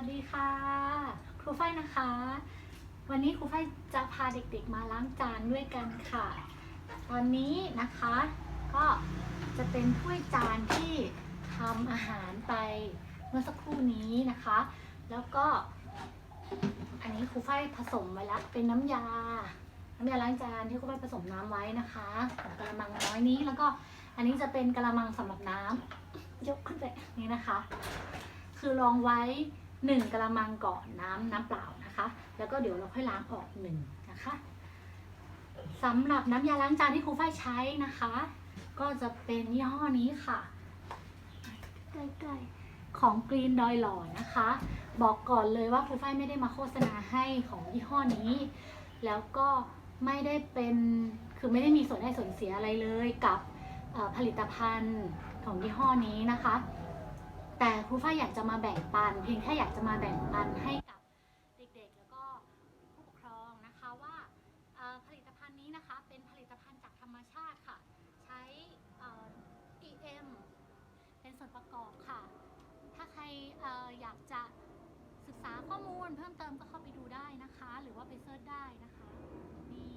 วัสดีค่ะ ครูฝ้ายนะคะ วันนี้ครูฝ้ายจะพาเด็กๆมาล้างจานด้วยกันค่ะตอนนี้นะคะก็จะเป็นถ้วยจานที่ทำอาหารไปเมื่อสักครู่นี้นะคะ แล้วก็ อันนี้ครูฝ้ายผสมไว้แล้วเป็นน้ำยา น้ำยาล้างจานที่ครูฝ้ายผสมน้ำไว้นะคะกระมังน้อยนี้แล้วก็อันนี้จะเป็นกระมังสำหรับน้ำยกขึ้นไปนี่นะคะ คือรองไว้ หนึ่งกระมังก่อนน้ำน้ำเปล่านะคะ แล้วก็เดี๋ยวเราค่อยล้างออกหนึ่งนะคะสำหรับน้ำยาล้างจานที่ครูฝ้ายใช้นะคะ ก็จะเป็นยี่ห้อนี้ค่ะใกล้ๆของกรีนดอยหล่อนะคะ บอกก่อนเลยว่าครูฝ้ายไม่ได้มาโฆษณาให้ของยี่ห้อนี้ แล้วก็ไม่ได้เป็นคือไม่ได้มีส่วนได้ส่วนเสียอะไรเลยกับผลิตภัณฑ์ของยี่ห้อนี้นะคะ แต่ครูฝ้ายอยากจะมาแบ่งปัน เพียงแค่อยากจะมาแบ่งปันให้กับเด็กๆ แล้วก็ผู้ปกครองนะคะว่าผลิตภัณฑ์นี้นะคะเป็นผลิตภัณฑ์จากธรรมชาติค่ะ ใช้เอ่อ EM เป็นส่วนประกอบค่ะ ถ้าใครอออยากจะศึกษาข้อมูลเพิ่มเติมก็เข้าไปดูได้นะคะ หรือว่าไปเซิร์ชได้นะคะ นี่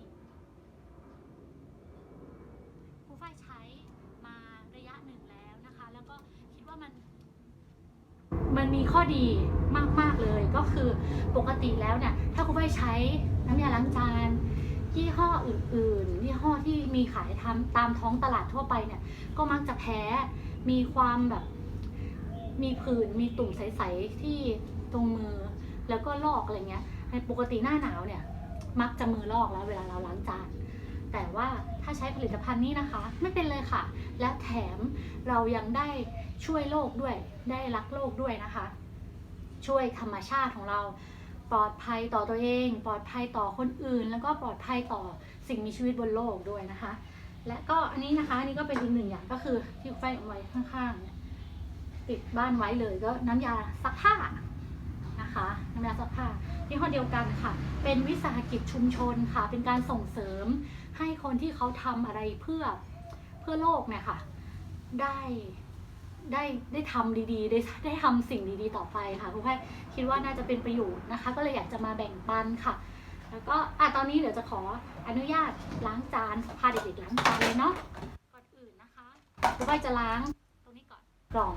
ครูฝ้ายใช้มาระยะหนึ่งแล้วนะคะ แล้วก็คิดว่ามัน มีข้อดีมากๆเลยก็คือปกติแล้วเนี่ยถ้าคุณไปใช้น้ำยาล้างจานยี่ห้ออื่นๆยี่ห้อที่มีขายทำตามท้องตลาดทั่วไปเนี่ยก็มักจะแพ้มีความแบบมีผื่นมีตุ่มใสๆที่ตรงมือแล้วก็ลอกอะไรเงี้ยในปกติหน้าหนาวเนี่ยมักจะมือลอกแล้วเวลาเราล้างจาน แต่ว่าถ้าใช้ผลิตภัณฑ์นี้นะคะ ไม่เป็นเลยค่ะ และแถมเรายังได้ช่วยโลกด้วย ได้รักโลกด้วยนะคะ ช่วยธรรมชาติของเราปลอดภัยต่อตัวเอง ปลอดภัยต่อคนอื่น แล้วก็ปลอดภัยต่อสิ่งมีชีวิตบนโลกด้วยนะคะ และก็อันนี้นะคะอันนี้ก็เป็นอีกหนึ่งอย่างก็คือที่ไฟเอาไว้ข้างๆติดบ้านไว้เลยก็น้ำยาซักผ้า นะคะน้ำยาซักผ้าที่ห้อเดียวกันค่ะ เป็นวิสาหกิจชุมชนค่ะ เป็นการส่งเสริมให้คนที่เขาทำอะไรเพื่อเพื่อโลกเนี่ยค่ะ ได้ได้ได้ทำดีๆ ได้ได้ทำสิ่งดีๆต่อไปค่ะคุณแพ่คิดว่าน่าจะเป็นประโยชน์นะคะ ก็เลยอยากจะมาแบ่งปันค่ะ แล้วก็อะตอนนี้เดี๋ยวจะขออนุญาตล้างจานพาเด็กๆล้างจานเลยเนาะก่อนอื่นนะคะคุณแพ่จะล้างตรงนี้ก่อนกล่อง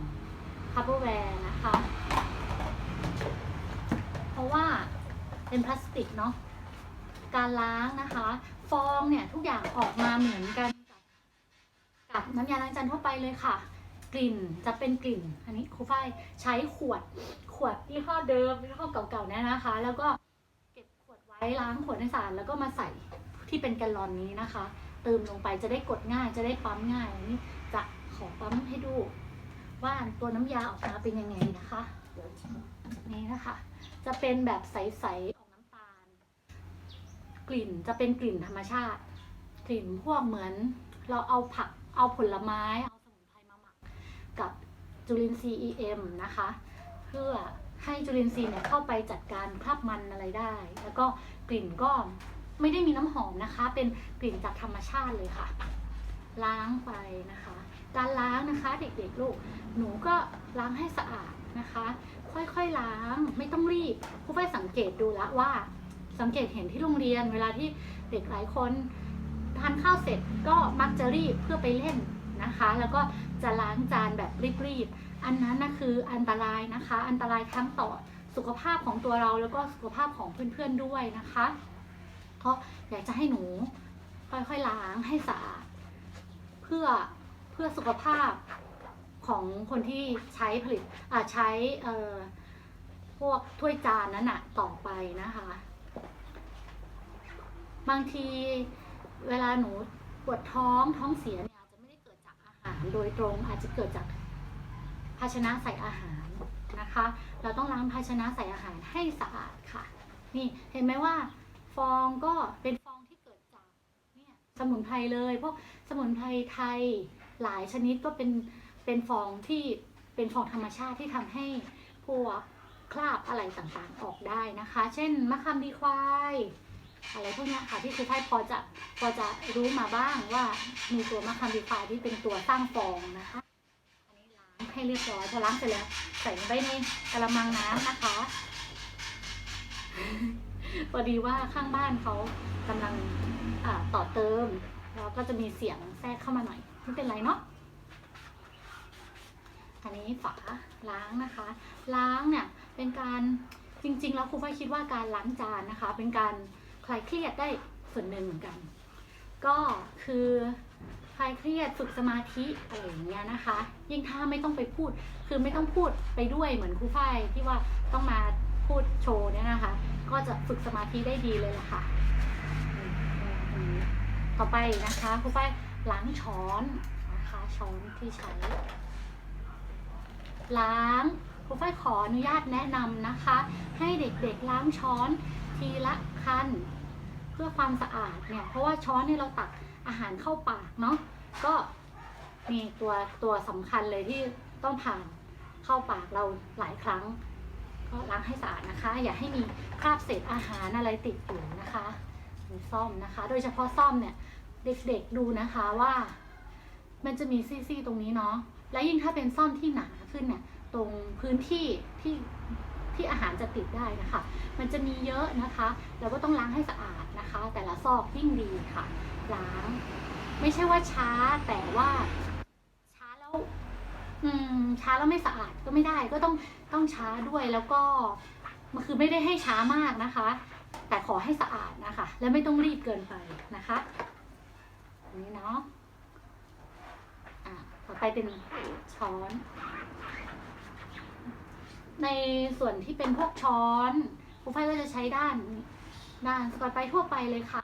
คัพเปอร์แวร์นะคะ เพราะว่า เป็นพลาสติกเนาะการล้างนะคะ ฟองเนี่ยทุกอย่างออกมาเหมือนกัน กับน้ำยาล้างจานทั่วไปเลยค่ะ กลิ่นจะเป็นกลิ่น อันนี้ครูฝ้ายใช้ขวดขวดยี่ห้อเดิมยี่ห้อเก่าๆเนี่ยนะคะ แล้วก็เก็บขวดไว้ล้างขวดในสารแล้วก็มาใส่ที่เป็นแกลลอนนี้นะคะ เติมลงไปจะได้กดง่าย จะได้ปั๊มง่ายอันนี้จะขอปั๊มให้ดู ว่าตัวน้ำยาออกมาเป็นยังไงนะคะนี่นะคะ จะเป็นแบบใสๆออกน้ำตาล กลิ่นจะเป็นกลิ่นธรรมชาติ กลิ่นพวกเหมือน เราเอาผักเอาผลไม้เอาสมุนไพรมาหมักกับจุลินทรีย์ EM นะคะ เพื่อให้จุลินทรีย์เนี่ยเข้าไปจัดการคราบมันอะไรได้ แล้วก็กลิ่นก็ไม่ได้มีน้ำหอมนะคะ เป็นกลิ่นจากธรรมชาติเลยค่ะ ล้างไปนะคะ การล้างนะคะเด็กๆลูกหนูก็ล้างให้สะอาดนะคะ ค่อยๆล้างไม่ต้องรีบผู้ไปสังเกตดูล้วว่า สังเกตเห็นที่โรงเรียน เวลาที่เด็กหลายคนทานข้าวเสร็จก็มักจะรีบเพื่อไปเล่นนะคะ แล้วก็จะล้างจานแบบรีบๆอันนั้นนะคืออันตรายนะคะ อันตรายทั้งต่อสุขภาพของตัวเราแล้วก็สุขภาพของเพื่อนๆด้วยนะคะเพราะอยากจะให้หนูค่อยๆล้างให้สะอาดเพื่อเพื่อสุขภาพของคนที่ใช้ผลิตอ่าใช้เอ่อพวกถ้วยจานนั้นอะต่อไปนะคะ บางทีเวลาหนูปวดท้องท้องเสียเนี่ยอาจจะไม่ได้เกิดจากอาหารโดยตรงอาจจะเกิดจากภาชนะใส่อาหารนะคะ เราต้องล้างภาชนะใส่อาหารให้สะอาดค่ะ นี่เห็นไหมว่าฟองก็เป็นฟองที่เกิดจากเนี่ยสมุนไพรเลยพวกสมุนไพรไทยหลายชนิดก็เป็นเป็นฟองที่เป็นฟองธรรมชาติที่ทำให้พวกคราบอะไรต่างๆออกได้นะคะ เช่นมะขามดีควาย อะไรพวกนี้ค่ะที่ครูไพ่พอจะพอจะรู้มาบ้างว่ามีตัวมะขามดีควายที่เป็นตัวสร้างฟองนะคะอันนี้ล้างให้เรียบร้อยพอล้างเสร็จแล้วใส่ลงไปในกระมังน้ำนะคะพอดีว่าข้างบ้านเขากำลังต่อเติมแล้วก็จะมีเสียงแทรกเข้ามาหน่อยไม่เป็นไรเนาะอันนี้ฝาล้างนะคะ ล้างเนี่ยเป็นการจริง ๆ แล้วครูฝ้ายคิดว่าการล้างจานนะคะ เป็นการ คลายเครียดได้ส่วนหนึ่งเหมือนกัน ก็คือคลายเครียดฝึกสมาธิอะไรอย่างเงี้ยนะคะ ยิ่งถ้าไม่ต้องไปพูด คือไม่ต้องพูดไปด้วยเหมือนครูฝ้ายที่ว่าต้องมาพูดโชว์เนี่ยนะคะ ก็จะฝึกสมาธิได้ดีเลยล่ะค่ะ ต่อไปนะคะครูฝ้ายล้างช้อนนะคะช้อนที่ใช้ ล้างครูฝ้ายขออนุญาตแนะนำนะคะ ให้เด็กๆล้างช้อนทีละคัน เพื่อความสะอาดเนี่ยเพราะว่าช้อนเนี่ยเราตักอาหารเข้าปากเนาะก็มีตัวตัวสำคัญเลยที่ต้องผ่านเข้าปากเราหลายครั้ง ก็ล้างให้สะอาดนะคะ อย่าให้มีคราบเศษอาหารอะไรติดอยู่นะคะมีซ่อมนะคะ โดยเฉพาะซ่อมเนี่ยเด็กๆดูนะคะว่า มันจะมีซี่ๆตรงนี้เนาะและยิ่งถ้าเป็นซ่อมที่หนาขึ้นเนี่ยตรงพื้นที่ที่ ที่อาหารจะติดได้นะคะ มันจะมีเยอะนะคะ เราก็ต้องล้างให้สะอาดนะคะ แต่ละซอกยิ่งดีค่ะ ล้าง ไม่ใช่ว่าช้าแต่ว่าช้าแล้วอืมช้าแล้วไม่สะอาดก็ไม่ได้ก็ต้องต้องช้าด้วยแล้วก็มันคือไม่ได้ให้ช้ามากนะคะ แต่ขอให้สะอาดนะคะ และไม่ต้องรีบเกินไปนะคะนี้เนาะอะต่อไปเป็นช้อน ในส่วนที่เป็นพวกช้อนครูฝ้ายก็จะใช้ด้านด้านสกอตไปทั่วไปเลยค่ะ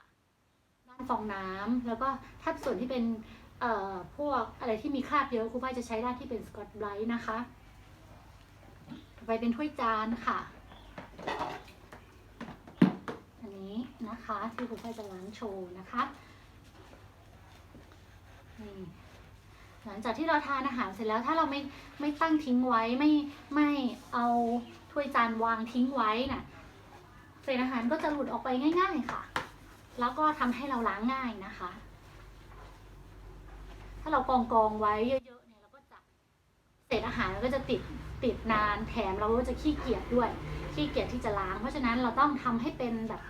ด้านฟองน้ำแล้วก็ถ้าส่วนที่เป็นเอ่อพวกอะไรที่มีคราบเยอะครูฝ้ายจะใช้ด้านที่เป็นสกอตไบรท์นะคะ ต่อไปเป็นถ้วยจานค่ะ อันนี้นะคะที่ครูฝ้ายจะล้างโชว์นะคะนี่ หลังจากที่เราทานอาหารเสร็จแล้วถ้าเราไม่ไม่ตั้งทิ้งไว้ไม่ไม่เอาถ้วยจานวางทิ้งไว้น่ะเศษอาหารก็จะหลุดออกไปง่าย ๆค่ะ แล้วก็ทำให้เราล้างง่ายนะคะ ถ้าเรากองกองไว้เยอะๆเนี่ยเราก็จะเศษอาหารเราก็จะติดติดนานแถมเราก็จะขี้เกียจด้วยขี้เกียจที่จะล้าง เพราะฉะนั้นเราต้องทำให้เป็นแบบ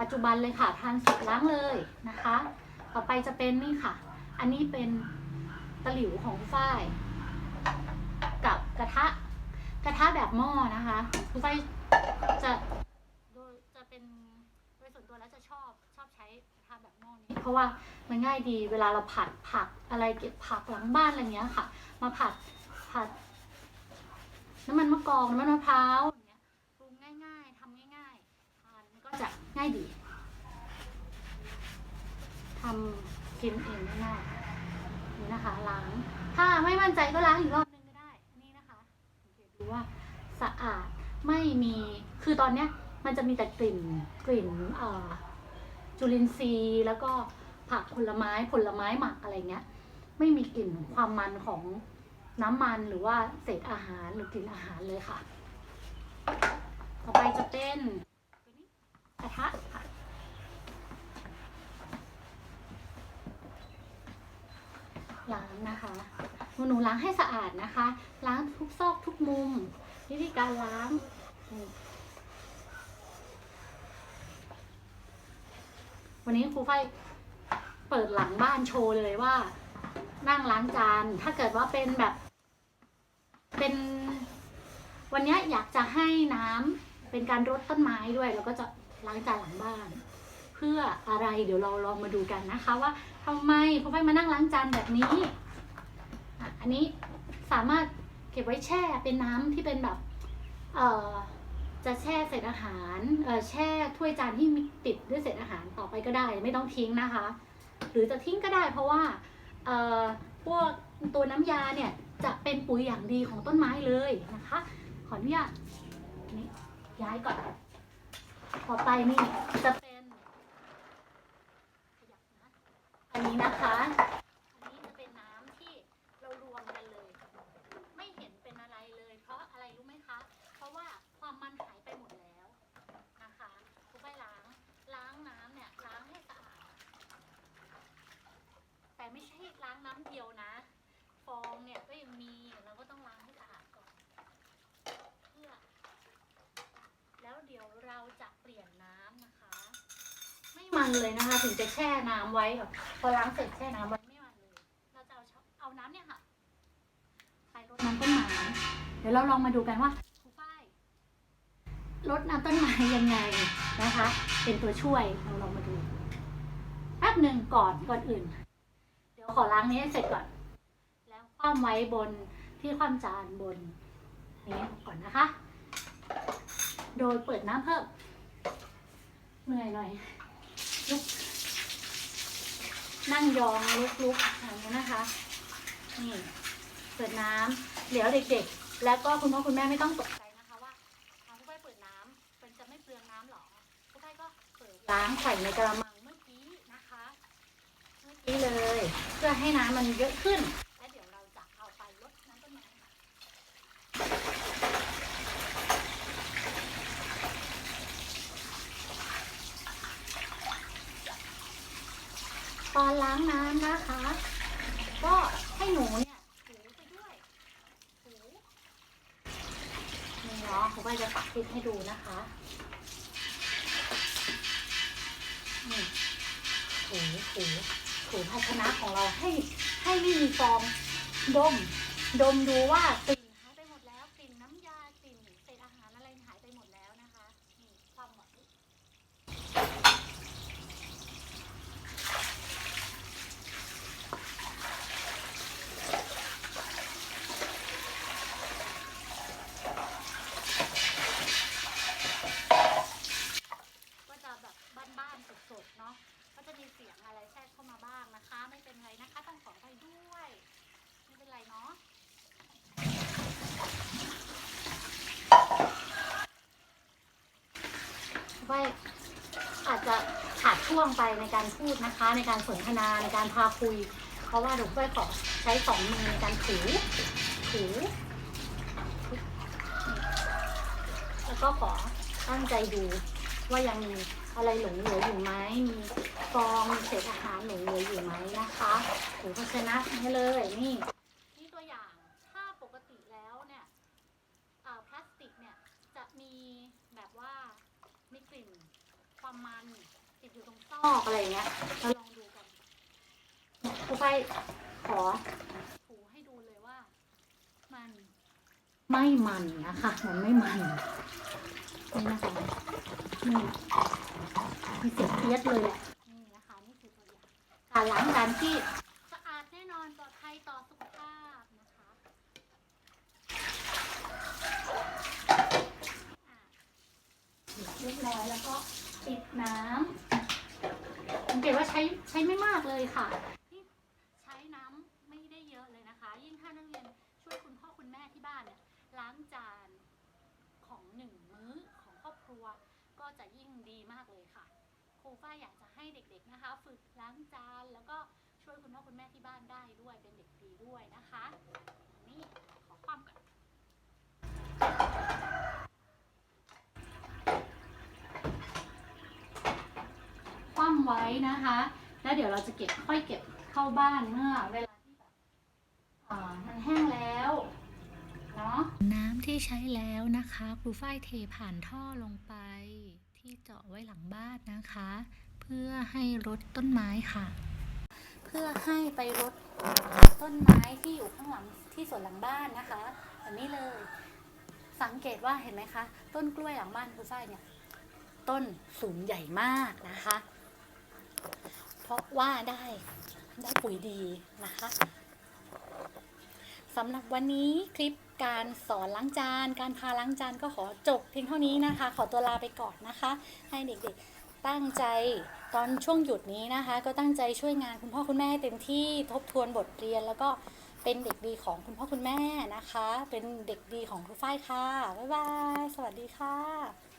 ปัจจุบันเลยค่ะทานเสร็จล้างเลยนะคะ ต่อไปจะเป็นนี่ค่ะ อันนี้เป็น ตะหลิวของฝ้าย กับกระทะ กระทะแบบหม้อนะคะคุณฝ้ายจะโดยจะเป็นโดยส่วนตัวแล้วจะชอบชอบใช้กระทะแบบหม้อนี้ เพราะว่ามันง่ายดีเวลาเราผัดผักอะไรเก็บผักหลังบ้านอะไรเงี้ยค่ะ มาผัดผัดน้ำมันมะกอกน้ำมันมะพร้าวอย่างเงี้ยปรุงง่ายๆทำง่ายๆทานก็จะง่ายดีทำกินเองง่ายๆ นี่นะคะล้าง ถ้าไม่มั่นใจก็ล้างอีกรอบนึงก็ได้นี่นะคะสังเกตดูว่าสะอาดไม่มีคือตอนเนี้ยมันจะมีแต่กลิ่นกลิ่นจุลินทรีย์ แล้วก็ผักผลไม้ผลไม้หมักอะไรเงี้ย ไม่มีกลิ่นความมันของน้ำมันหรือว่าเศษอาหารหรือกลิ่นอาหารเลยค่ะ ต่อไปจะเป็นตัวนี้กระทะค่ะ ล้างนะคะหนูหนูล้างให้สะอาดนะคะ ล้างทุกซอกทุกมุม วิธีการล้างวันนี้ครูฝ้ายเปิดหลังบ้านโชว์เลยว่า นั่งล้างจาน ถ้าเกิดว่าเป็นแบบ เป็น วันนี้อยากจะให้น้ำเป็นการรดต้นไม้ด้วย แล้วก็จะล้างจานหลังบ้าน เพื่ออะไรเดี๋ยวเราลองมาดูกันนะคะ ว่าทำไมครูฝ้ายมานั่งล้างจานแบบนี้อะอันนี้สามารถเก็บไว้แช่เป็นน้ำที่เป็นแบบเอ่อจะแช่เศษอาหารเอ่อแช่ถ้วยจานที่มีติดด้วยเศษอาหารต่อไปก็ได้ ไม่ต้องทิ้งนะคะ หรือจะทิ้งก็ได้เพราะว่าเอ่อพวกตัวน้ำยาเนี่ยจะเป็นปุ๋ยอย่างดีของต้นไม้เลยนะคะ ขออนุญาตนี่ย้ายก่อน ต่อไปนี่จะเป็นขยับนะอันนี้นะคะ อันนี้จะเป็นน้ำที่เรารวมกันเลย ไม่เห็นเป็นอะไรเลย เพราะอะไรรู้ไหมคะ เพราะว่าความมันหายไปหมดแล้วนะคะคุณไปล้าง ล้างน้ำเนี่ยล้างให้สะอาด แต่ไม่ใช่ล้างน้ำเดียวนะ ฟองเนี่ยก็ยังมีเราก็ต้องล้างให้ จะเปลี่ยนน้ำนะคะ ไมันเลยนะคะ ถึงจะแช่น้ำไว้แบบพอล้างเสร็จแช่น้ำไว้ไม่มันเลย เราจะเอาเอาน้ำเนี่ยค่ะไปรดน้ำต้นไม้เดี๋ยวเราลองมาดูกันว่าครูฝ้ายรดน้ำต้นไม้ยังไงนะคะ เป็นตัวช่วยเราลองมาดูแป๊บหนึ่งก่อนก่อนอื่น เดี๋ยวขอล้างนี้ให้เสร็จก่อน แล้วคว่ำไว้บนที่คว่ำจานบนนี้ก่อนนะคะ โดยเปิดน้ำเพิ่มเหนื่อยหน่อย ลุก นั่งยองลุกลุกอย่างนี้นะคะ นี่เปิดน้ำเดี๋ยวเด็กๆ แล้วก็คุณพ่อคุณแม่ไม่ต้องตกใจนะคะว่าเอาคุณพ่อเปิดน้ำเป็นจะไม่เปลืองน้ำหรอผู้ใต้ก็เปิดล้างใส่ในกระมังเมื่อกี้นะคะ เมื่อกี้เลย เพื่อให้น้ำมันเยอะขึ้น และเดี๋ยวเราจะเอาไปลดน้ำต้นไม้ค่ะ ตอนล้างน้ำนะคะ ก็ให้หนูเนี่ยถูไปด้วยถูนี่เนาะผมก็จะตัดคลิปให้ดูนะคะนี่ถูถูถูภาชนะของเราให้ให้ไม่มีฟองดม ดมดูว่ากลิ่นหายไปหมดแล้วกลิ่นน้ำยากลิ่นเศษอาหารอะไรหายไปหมดแล้วนะคะนี่ความหวาน ก็จะแบ้านๆสดๆเนาะก็จะมีเสียงอะไรแทรกเข้ามาบ้างนะคะ ไม่เป็นไรนะคะต้องขอไปด้วยไม่เป็นไรเนาะว่าอาจจะขาดช่วงไปในการพูดนะคะ ในการสนทนาในการพาคุย เพราะว่าเดี๋ยวก้อยขอใช้สองมือในการถูถูแล้วก็ขอตั้งใจดู ว่ายังมีอะไรหลงเหลืออยู่ไหมมีฟองมีเศษอาหารหลงเหลืออยู่ไหมนะคะถูภาชนะนี่เลยนี่นี่ตัวอย่างถ้าปกติแล้วเนี่ยอ่าพลาสติกเนี่ยจะมีแบบว่ามีกลิ่นความมันติดอยู่ตรงซอกอะไรเงี้ยเราลองดูกันครูไปขอถูให้ดูเลยว่า มันไม่มันนะคะมันไม่มันนี่นะคะ นี่มีเสียงเอียดเลยแหละนี่นะคะนี่คือตัวอย่างการล้างจานที่สะอาดแน่นอนปลอดภัยต่อสุขภาพนะคะอะเรียบร้อยแล้วก็ปิดน้ำสังเกตว่าใช้ใช้ไม่มากเลยค่ะ ใช้น้ำไม่ได้เยอะเลยนะคะ ยิ่งถ้านักเรียนช่วยคุณพ่อคุณแม่ที่บ้านเนี่ยล้างจานของหนึ่งมื้อของครอบครัว จะยิ่งดีมากเลยค่ะครูฝ้ายอยากจะให้เด็กๆนะคะ ฝึกล้างจานแล้วก็ช่วยคุณพ่อคุณแม่ที่บ้านได้ด้วยเป็นเด็กดีด้วยนะคะ นี่ขอความก่อนคว่ำไว้นะคะ แล้วเดี๋ยวเราจะเก็บค่อยเก็บเข้าบ้านเมื่อเวลาที่แบบอ่ามันแห้งแล้ว เน้ำที่ใช้แล้วนะคะครูฝ้ายเทผ่านท่อลงไปที่เจาะไว้หลังบ้านนะคะ เพื่อให้รดต้นไม้ค่ะ เพื่อให้ไปรดต้นไม้ที่อยู่ข้างหลังที่สวนหลังบ้านนะคะแบบนี้เลย สังเกตว่าเห็นไหมคะ ต้นกล้วยหลังบ้านคุณฝ้ายเนี่ยต้นสูงใหญ่มากนะคะ เพราะว่าได้ได้ปุ๋ยดีนะคะ สำหรับวันนี้คลิปการสอนล้างจาน การพาล้างจานก็ขอจบเพียงเท่านี้นะคะ ขอตัวลาไปก่อนนะคะ ให้เด็กๆตั้งใจตอนช่วงหยุดนี้นะคะ ก็ตั้งใจช่วยงานคุณพ่อคุณแม่เต็มที่ทบทวนบทเรียน แล้วก็เป็นเด็กดีของคุณพ่อคุณแม่นะคะ เป็นเด็กดีของครูฝ้ายค่ะบ๊ายบายสวัสดีค่ะ